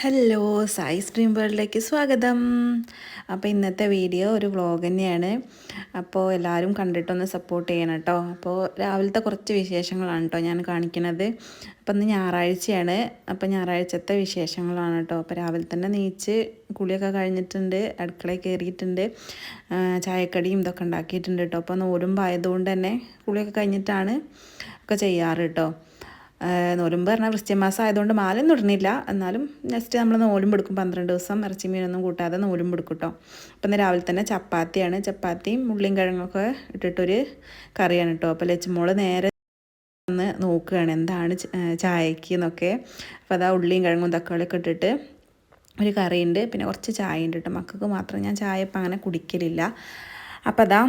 Hello Sai stream വേൾഡിലേക്ക് സ്വാഗതം. അപ്പോൾ ഇന്നത്തെ വീഡിയോ ഒരു വ്ളോഗ് തന്നെയാണ്. അപ്പോൾ എല്ലാവരും കണ്ടിട്ടൊന്ന് സപ്പോർട്ട് ചെയ്യണം കേട്ടോ. അപ്പോൾ രാവിലത്തെ കുറച്ച് വിശേഷങ്ങളാണ് കേട്ടോ ഞാൻ കാണിക്കുന്നത് അപ്പോൾ ഇന്ന് ഞായറാഴ്ചയാണ്. അപ്പോൾ ഞായറാഴ്ചത്തെ വിശേഷങ്ങളാണ് കേട്ടോ. അപ്പോൾ രാവിലെ തന്നെ നീച്ച് കുളിയൊക്കെ കഴിഞ്ഞിട്ടുണ്ട് അടുക്കളയിൽ കയറിയിട്ടുണ്ട്. ചായക്കടിയും ഇതൊക്കെ ഉണ്ടാക്കിയിട്ടുണ്ട് കേട്ടോ. അപ്പോൾ നോരുമ്പോൾ ആയതുകൊണ്ട് തന്നെ കുളിയൊക്കെ കഴിഞ്ഞിട്ടാണ് ഒക്കെ ചെയ്യാറ് കേട്ടോ. നോലുമ്പ് പറഞ്ഞാൽ ക്രിസ്ത്യൻ മാസം ആയതുകൊണ്ട് മാലൊന്നും ഇടുന്നില്ല. എന്നാലും നെക്സ്റ്റ് നമ്മൾ നോലും എടുക്കും. പന്ത്രണ്ട് ദിവസം ഇറച്ചി മീനൊന്നും കൂട്ടാതെ നോലും എടുക്കും കേട്ടോ അപ്പം ഇന്ന് രാവിലെ തന്നെ ചപ്പാത്തിയാണ്. ചപ്പാത്തിയും ഉള്ളിയും കിഴങ്ങൊക്കെ ഇട്ടിട്ടൊരു കറിയാണ് കേട്ടോ അപ്പോൾ ലച്ചുമോൾ നേരെ ഒന്ന് നോക്കുകയാണ് എന്താണ് ചായക്ക് എന്നൊക്കെ. അപ്പോൾ അതാ ഉള്ളിയും കിഴങ്ങും തക്കാളിയൊക്കെ ഇട്ടിട്ട് ഒരു കറിയുണ്ട്. പിന്നെ കുറച്ച് ചായ ഉണ്ട് കേട്ടോ മക്കൾക്ക് മാത്രം ഞാൻ ചായ ഇപ്പം അങ്ങനെ കുടിക്കലില്ല. അപ്പോൾ അതാ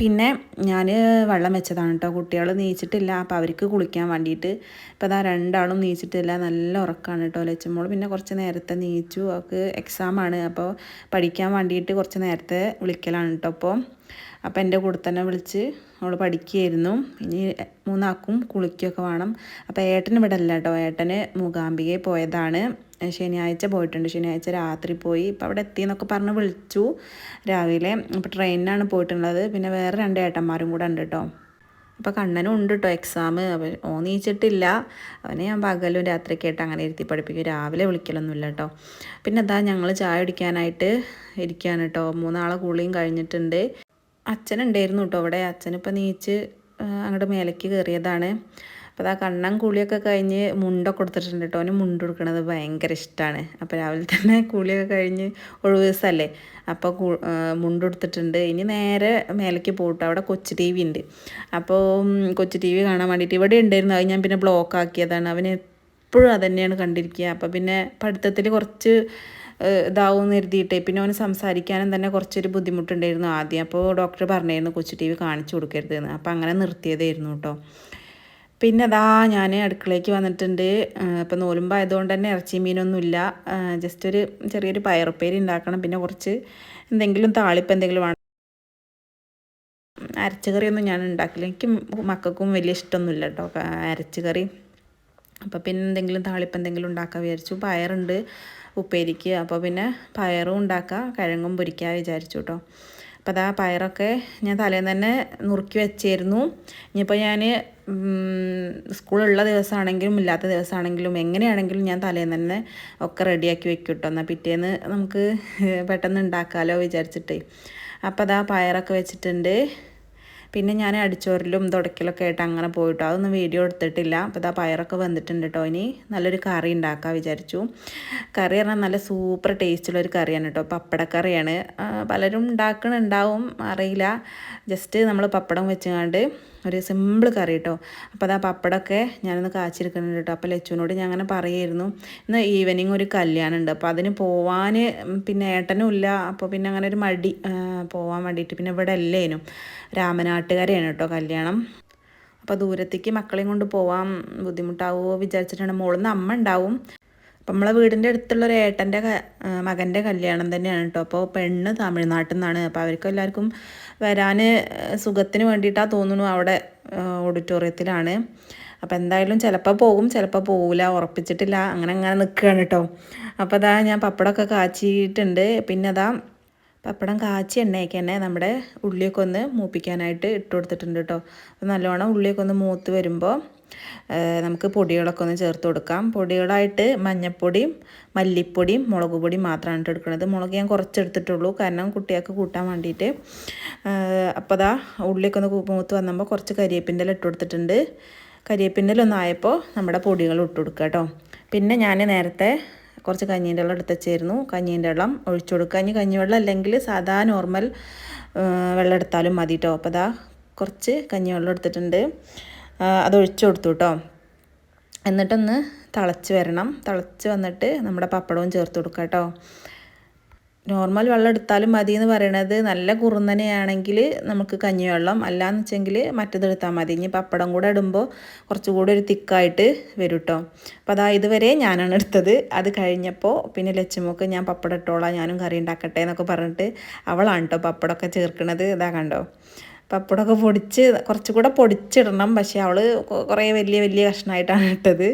പിന്നെ ഞാൻ വെള്ളം വെച്ചതാണ് കേട്ടോ കുട്ടികൾ നീച്ചിട്ടില്ല അപ്പോൾ അവർക്ക് കുളിക്കാൻ വേണ്ടിയിട്ട് ഇപ്പോൾ അതാ രണ്ടാളും നീച്ചിട്ടില്ല നല്ല ഉറക്കമാണ് കേട്ടോ ലച്ചമ്മോൾ പിന്നെ കുറച്ച് നേരത്തെ നീച്ചു. അവൾക്ക് എക്സാമാണ് അപ്പോൾ പഠിക്കാൻ വേണ്ടിയിട്ട് കുറച്ച് നേരത്തെ വിളിക്കലാണ് കേട്ടോ അപ്പോൾ അപ്പോൾ എന്റെ കൂടെ തന്നെ വിളിച്ച് അവൾ പഠിക്കുകയായിരുന്നു. ഇനി മൂന്നാക്കും കുളിക്കുകയൊക്കെ വേണം. അപ്പോൾ ഏട്ടൻ ഇവിടെ അല്ല കേട്ടോ. ഏട്ടന് മൂകാംബികയിൽ പോയതാണ്. ശനിയാഴ്ച പോയിട്ടുണ്ട്. ശനിയാഴ്ച രാത്രി പോയി. ഇപ്പോൾ അവിടെ എത്തിയെന്നൊക്കെ പറഞ്ഞ് വിളിച്ചു രാവിലെ. അപ്പോൾ ട്രെയിനിനാണ് പോയിട്ടുള്ളത്. പിന്നെ വേറെ രണ്ട് ഏട്ടന്മാരും കൂടെ ഉണ്ട് കേട്ടോ. അപ്പോൾ കണ്ണനും ഉണ്ട് കേട്ടോ എക്സാം. അവൻ ഓ നീച്ചിട്ടില്ല. അവനെ ഞാൻ പകലും രാത്രിയൊക്കെ ആയിട്ട് അങ്ങനെ ഇരുത്തി പഠിപ്പിക്കും. രാവിലെ വിളിക്കലൊന്നുമില്ല കേട്ടോ. പിന്നെ അതാ ഞങ്ങൾ ചായ കുടിക്കാനായിട്ട് ഇരിക്കുകയാണ് കേട്ടോ. മൂന്നാളെ കുളിയും കഴിഞ്ഞിട്ടുണ്ട്. അച്ഛനുണ്ടായിരുന്നു കേട്ടോ അവിടെ. അച്ഛനിപ്പോൾ നീച്ച് അങ്ങോട്ട് മേലേക്ക് കയറിയതാണ്. അപ്പോൾ അതാ കണ്ണൻ കുളിയൊക്കെ കഴിഞ്ഞ് മുണ്ടൊക്കെ കൊടുത്തിട്ടുണ്ട് കേട്ടോ. അവന് മുണ്ട് കൊടുക്കണത് ഭയങ്കര ഇഷ്ടമാണ് അപ്പോൾ രാവിലെ തന്നെ കുളിയൊക്കെ കഴിഞ്ഞ് ഒഴിവ് ദിവസമല്ലേ? അപ്പോൾ മുണ്ട് കൊടുത്തിട്ടുണ്ട്. ഇനി നേരെ മേലേക്ക് പോയിട്ട് അവിടെ കൊച്ചു ടി വി ഉണ്ട്. അപ്പോൾ കൊച്ചു ടി വി കാണാൻ വേണ്ടിയിട്ട് ഇവിടെ ഉണ്ടായിരുന്നു. അത് ഞാൻ പിന്നെ ബ്ലോക്ക് ആക്കിയതാണ്. അവന് എപ്പോഴും അത് തന്നെയാണ് കണ്ടിരിക്കുക. അപ്പോൾ പിന്നെ പഠിത്തത്തിൽ കുറച്ച് ഇതാവും കരുതിയിട്ടേ പിന്നെ അവന് സംസാരിക്കാനും തന്നെ കുറച്ചൊരു ബുദ്ധിമുട്ടുണ്ടായിരുന്നു ആദ്യം. അപ്പോൾ ഡോക്ടർ പറഞ്ഞായിരുന്നു കൊച്ചു ടി വി കാണിച്ചു കൊടുക്കരുതെന്ന് അപ്പോൾ അങ്ങനെ നിർത്തിയതായിരുന്നു കേട്ടോ. പിന്നെ അതാ ഞാൻ അടുക്കളയ്ക്ക് വന്നിട്ടുണ്ട്. ഇപ്പം നോലുമ്പ് ആയതുകൊണ്ട് തന്നെ ഇറച്ചി മീനൊന്നുമില്ല. ജസ്റ്റ് ഒരു ചെറിയൊരു പയറുപ്പേരി ഉണ്ടാക്കണം. പിന്നെ കുറച്ച് എന്തെങ്കിലും താളിപ്പ് എന്തെങ്കിലും വേണം. അരച്ചുകറിയൊന്നും ഞാൻ ഉണ്ടാക്കില്ല. എനിക്ക് മക്കൾക്കും വലിയ ഇഷ്ടമൊന്നുമില്ല കേട്ടോ. അരച്ചുകറി. അപ്പം പിന്നെ എന്തെങ്കിലും താളിപ്പ് എന്തെങ്കിലും ഉണ്ടാക്കാൻ വിചാരിച്ചു. പയറുണ്ട്. ഉപ്പേരിക്ക്. അപ്പോൾ പിന്നെ പയറും ഉണ്ടാക്കാം കിഴങ്ങും പൊരിക്കുക വിചാരിച്ചു കേട്ടോ അപ്പോൾ അതാ പയറൊക്കെ ഞാൻ തലേന്ന് തന്നെ നുറുക്കി വെച്ചിരുന്നു. ഇനിയിപ്പോൾ ഞാൻ സ്കൂളുള്ള ദിവസമാണെങ്കിലും ഇല്ലാത്ത ദിവസമാണെങ്കിലും എങ്ങനെയാണെങ്കിലും ഞാൻ തലേന്ന് തന്നെ ഒക്കെ റെഡിയാക്കി വെക്കും കേട്ടോ എന്നാൽ പിറ്റേന്ന് നമുക്ക് പെട്ടെന്ന് ഉണ്ടാക്കാമല്ലോ വിചാരിച്ചിട്ടേ. അപ്പോൾ അതാ പയറൊക്കെ വെച്ചിട്ടുണ്ട്. പിന്നെ ഞാൻ അടിച്ചോരലും തുടക്കലൊക്കെ ആയിട്ട് അങ്ങനെ പോയിട്ടോ. അതൊന്നും വീഡിയോ എടുത്തിട്ടില്ല. അപ്പോൾ ഇതാ പയറൊക്കെ വന്നിട്ടുണ്ട് കേട്ടോ ഇനി നല്ലൊരു കറി ഉണ്ടാക്കാൻ വിചാരിച്ചു. കറി പറഞ്ഞാൽ നല്ല സൂപ്പർ ടേസ്റ്റുള്ളൊരു കറിയാണ് കേട്ടോ പപ്പടക്കറിയാണ്. പലരും ഉണ്ടാക്കണുണ്ടാവും അറിയില്ല. ജസ്റ്റ് നമ്മൾ പപ്പടം വെച്ചുകൊണ്ട് ഒരു സിമ്പിൾ കറി കേട്ടോ അപ്പോൾ അതാ പപ്പടമൊക്കെ ഞാനൊന്ന് കാച്ചിരിക്കുന്നുണ്ട് കേട്ടോ അപ്പോൾ ലച്ചുവിനോട് ഞാൻ അങ്ങനെ പറയായിരുന്നു. ഇന്ന് ഈവനിങ് ഒരു കല്യാണം ഉണ്ട് അപ്പോൾ അതിന് പോവാൻ പിന്നെ ഏട്ടനും ഇല്ല. അപ്പോൾ പിന്നെ അങ്ങനെ ഒരു മടി ആ, പോവാൻ വേണ്ടിയിട്ട്. പിന്നെ ഇവിടെ അല്ലേനും. രാമനാട്ടുകാരെയാണ് കേട്ടോ കല്യാണം. അപ്പോൾ ദൂരത്തേക്ക് മക്കളെയും കൊണ്ട് പോവാം ബുദ്ധിമുട്ടാവുമോ വിചാരിച്ചിട്ടാണ്. മോളിന്ന് അമ്മ ഉണ്ടാവും. അപ്പം നമ്മളെ വീടിന്റെ അടുത്തുള്ള ഒരു ഏട്ടന്റെ മകന്റെ കല്യാണം തന്നെയാണ് കേട്ടോ. അപ്പോൾ പെണ്ണ് തമിഴ്നാട്ടിൽ നിന്നാണ് അപ്പോൾ അവർക്ക് എല്ലാവർക്കും വരാൻ സുഖത്തിന് വേണ്ടിയിട്ടാണ് തോന്നുന്നു അവിടെ ഓഡിറ്റോറിയത്തിലാണ്. അപ്പോൾ എന്തായാലും ചിലപ്പോൾ പോകും ചിലപ്പോൾ പോകില്ല ഉറപ്പിച്ചിട്ടില്ല. അങ്ങനെ അങ്ങനെ നിൽക്കുകയാണ് കേട്ടോ. അപ്പോൾ അതാ ഞാൻ പപ്പടമൊക്കെ കാച്ചിയിട്ടുണ്ട്. പിന്നെ അതാ പപ്പടം കാച്ചി എണ്ണയൊക്കെ തന്നെ നമ്മുടെ ഉള്ളിയൊക്കെ ഒന്ന് മൂപ്പിക്കാനായിട്ട് ഇട്ട് കൊടുത്തിട്ടുണ്ട് കേട്ടോ. നല്ലോണം ഉള്ളിയൊക്കെ ഒന്ന് മൂത്ത് വരുമ്പോൾ നമുക്ക് പൊടികളൊക്കെ ഒന്ന് ചേർത്ത് കൊടുക്കാം. പൊടികളായിട്ട് മഞ്ഞൾപ്പൊടിയും മല്ലിപ്പൊടിയും മുളക് പൊടിയും മാത്രമാണ് ഇട്ട് എടുക്കുന്നത് മുളക് ഞാൻ കുറച്ച് എടുത്തിട്ടുള്ളൂ. കാരണം കുട്ടികൾക്ക് കൂട്ടാൻ വേണ്ടിയിട്ട്. അപ്പോൾ അതാ ഉള്ളിയൊക്കെ ഒന്ന് മൂത്ത് വന്നപ്പോൾ കുറച്ച് കരിയേപ്പിന്റെ ഇട്ട് കൊടുത്തിട്ടുണ്ട്. കരിയേപ്പിന്റെ ഒന്നായപ്പോൾ നമ്മുടെ പൊടികൾ ഇട്ട് കൊടുക്കുക കേട്ടോ. പിന്നെ ഞാൻ നേരത്തെ കുറച്ച് കഞ്ഞീന്റെ വെള്ളം എടുത്ത് വെച്ചായിരുന്നു കഞ്ഞീന്റെ വെള്ളം ഒഴിച്ചു കൊടുക്കുക. ഇനി കഞ്ഞിവെള്ളം അല്ലെങ്കിൽ സാധാ നോർമൽ വെള്ളം എടുത്താലും മതി കേട്ടോ അപ്പോൾ അതാ കുറച്ച് കഞ്ഞിവെള്ളം എടുത്തിട്ടുണ്ട്. അത് ഒഴിച്ചു കൊടുത്തു കേട്ടോ എന്നിട്ടൊന്ന് തിളച്ച് വരണം. തിളച്ച് വന്നിട്ട് നമ്മുടെ പപ്പടവും ചേർത്ത് കൊടുക്കുക കേട്ടോ നോർമൽ വെള്ളം എടുത്താലും മതി എന്ന് പറയണത് നല്ല കുറുന്നനെയാണെങ്കിൽ നമുക്ക് കഞ്ഞിവെള്ളം. അല്ലാന്ന് വെച്ചെങ്കിൽ മറ്റേത് എടുത്താൽ മതി. ഇനി പപ്പടം കൂടെ ഇടുമ്പോൾ കുറച്ചുകൂടി ഒരു തിക്കായിട്ട് വരും കേട്ടോ അപ്പോൾ അതാ ഇതുവരെ ഞാനാണ് എടുത്തത്. അത് കഴിഞ്ഞപ്പോൾ പിന്നെ ലച്ചുമോക്ക് ഞാൻ പപ്പടം ഇട്ടോളാം ഞാനും കറി ഉണ്ടാക്കട്ടെ എന്നൊക്കെ പറഞ്ഞിട്ട് അവളാണ് കേട്ടോ പപ്പടമൊക്കെ ചേർക്കണത്. ഇതാ കണ്ടോ? പപ്പടമൊക്കെ പൊടിച്ച് കുറച്ചുകൂടെ പൊടിച്ചിടണം. പക്ഷേ അവൾ കുറേ വലിയ വലിയ കഷ്ണമായിട്ടാണ് ഇട്ടത്.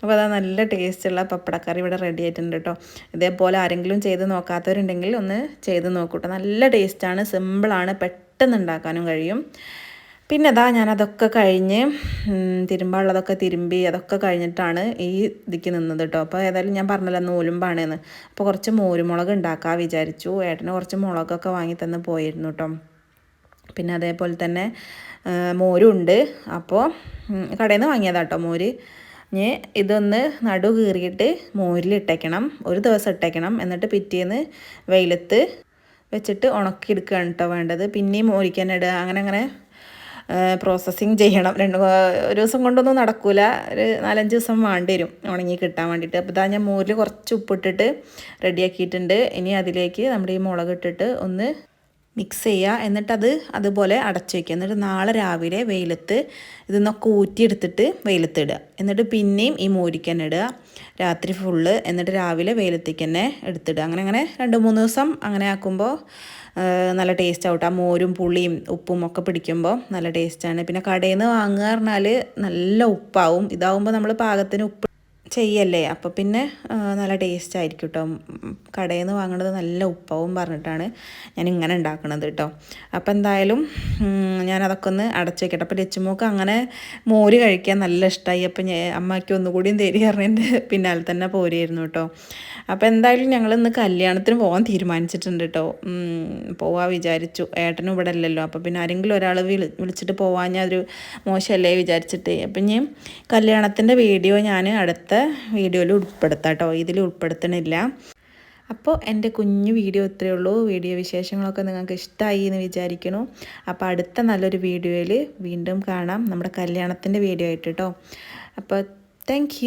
അപ്പോൾ അതാ നല്ല ടേസ്റ്റുള്ള പപ്പടക്കറി ഇവിടെ റെഡി ആയിട്ടുണ്ട് കേട്ടോ ഇതേപോലെ ആരെങ്കിലും ചെയ്ത് നോക്കാത്തവരുണ്ടെങ്കിൽ ഒന്ന് ചെയ്ത് നോക്കൂട്ടോ. നല്ല ടേസ്റ്റാണ് സിമ്പിളാണ് പെട്ടെന്ന് ഉണ്ടാക്കാനും കഴിയും. പിന്നെ അതാ ഞാനതൊക്കെ കഴിഞ്ഞ് തിരുമ്പാനുള്ളതൊക്കെ തിരുമ്പി അതൊക്കെ കഴിഞ്ഞിട്ടാണ് ഈ ഇതിക്ക് നിന്നത് കേട്ടോ അപ്പോൾ ഏതായാലും ഞാൻ പറഞ്ഞല്ലോ നൂലുമ്പാണെന്ന് അപ്പോൾ കുറച്ച് മോരുമുളക് ഉണ്ടാക്കാൻ വിചാരിച്ചു. ഏട്ടന് കുറച്ച് മുളകൊക്കെ വാങ്ങി തന്ന് പോയിരുന്നു കേട്ടോ പിന്നെ അതേപോലെ തന്നെ മോരുണ്ട്. അപ്പോൾ കടയിൽ നിന്ന് വാങ്ങിയതാ കേട്ടോ മോര്. ഇനി ഇതൊന്ന് നടു കീറിയിട്ട് മോരിൽ ഇട്ടേക്കണം ഒരു ദിവസം ഇട്ടേക്കണം. എന്നിട്ട് പിറ്റേന്ന് വെയിലത്ത് വെച്ചിട്ട് ഉണക്കിയെടുക്കുകയാണ് കേട്ടോ വേണ്ടത്. പിന്നെയും മോരിക്കാൻ ഇടുക അങ്ങനെ അങ്ങനെ പ്രോസസ്സിങ് ചെയ്യണം. രണ്ട് ഒരു ദിവസം കൊണ്ടൊന്നും നടക്കില്ല ഒരു നാലഞ്ച് ദിവസം വേണ്ടി വരും ഉണങ്ങി കിട്ടാൻ വേണ്ടിയിട്ട്. അപ്പോൾ ഇതാ ഞാൻ മോരിൽ കുറച്ച് ഉപ്പിട്ടിട്ട് റെഡിയാക്കിയിട്ടുണ്ട്. ഇനി അതിലേക്ക് നമ്മുടെ ഈ മുളക് ഇട്ടിട്ട് ഒന്ന് മിക്സ് ചെയ്യുക എന്നിട്ടത് അതുപോലെ അടച്ചു വയ്ക്കുക എന്നിട്ട് നാളെ രാവിലെ വെയിലത്ത് ഇതൊന്നൊക്കെ ഊറ്റിയെടുത്തിട്ട് വെയിലത്തിടുക എന്നിട്ട് പിന്നെയും ഈ മോരിക്കന്നെ ഇടുക. രാത്രി ഫുള്ള് എന്നിട്ട് രാവിലെ വെയിലത്തേക്ക് തന്നെ എടുത്തിടുക. അങ്ങനെ അങ്ങനെ രണ്ട് മൂന്ന് ദിവസം അങ്ങനെ ആക്കുമ്പോൾ നല്ല ടേസ്റ്റ് ആവട്ടെ ആ മോരും പുളിയും ഉപ്പും ഒക്കെ പിടിക്കുമ്പോൾ നല്ല ടേസ്റ്റാണ് പിന്നെ കടയിൽ നിന്ന് വാങ്ങുക പറഞ്ഞാൽ നല്ല ഉപ്പാവും. ഇതാവുമ്പോൾ നമ്മൾ പാകത്തിന് ഉപ്പ് ചെയ്യല്ലേ? അപ്പോൾ പിന്നെ നല്ല ടേസ്റ്റ് ആയിരിക്കും കേട്ടോ കടയിൽ നിന്ന് വാങ്ങുന്നത് നല്ല ഉപ്പവും പറഞ്ഞിട്ടാണ് ഞാൻ ഇങ്ങനെ ഉണ്ടാക്കണത് കേട്ടോ അപ്പോൾ എന്തായാലും ഞാനതൊക്കെ ഒന്ന് അടച്ചു വെക്കട്ടെ. അപ്പോൾ ലച്ചുമോക്ക് അങ്ങനെ മോര് കഴിക്കാൻ നല്ല ഇഷ്ടമായി അപ്പോൾ ഞാൻ അമ്മയ്ക്ക് ഒന്നുകൂടിയും തരി പറഞ്ഞതിന്റെ പിന്നാലെ തന്നെ പോരുമായിരുന്നു കേട്ടോ അപ്പോൾ എന്തായാലും ഞങ്ങൾ ഇന്ന് കല്യാണത്തിന് പോകാൻ തീരുമാനിച്ചിട്ടുണ്ട് കേട്ടോ പോവാ വിചാരിച്ചു. ഏട്ടനും ഇവിടെ അല്ലല്ലോ അപ്പോൾ പിന്നെ ആരെങ്കിലും ഒരാൾ വിളി വിളിച്ചിട്ട് പോവാൻ ഞാൻ ഒരു മോശമല്ലേ വിചാരിച്ചിട്ട്. അപ്പം ഞാൻ കല്യാണത്തിന്റെ വീഡിയോ ഞാൻ അടുത്ത വീഡിയോയിൽ ഉൾപ്പെടുത്താം കേട്ടോ. ഇതിൽ ഉൾപ്പെടുത്തണില്ല. അപ്പോൾ എന്റെ കുഞ്ഞു വീഡിയോ ഇത്രയേ ഉള്ളൂ. വീഡിയോ വിശേഷങ്ങളൊക്കെ നിങ്ങൾക്ക് ഇഷ്ടമായി എന്ന് വിചാരിക്കണു അപ്പോൾ അടുത്ത നല്ലൊരു വീഡിയോയിൽ വീണ്ടും കാണാം. നമ്മുടെ കല്യാണത്തിന്റെ വീഡിയോ ആയിട്ട് കേട്ടോ. അപ്പോൾ താങ്ക്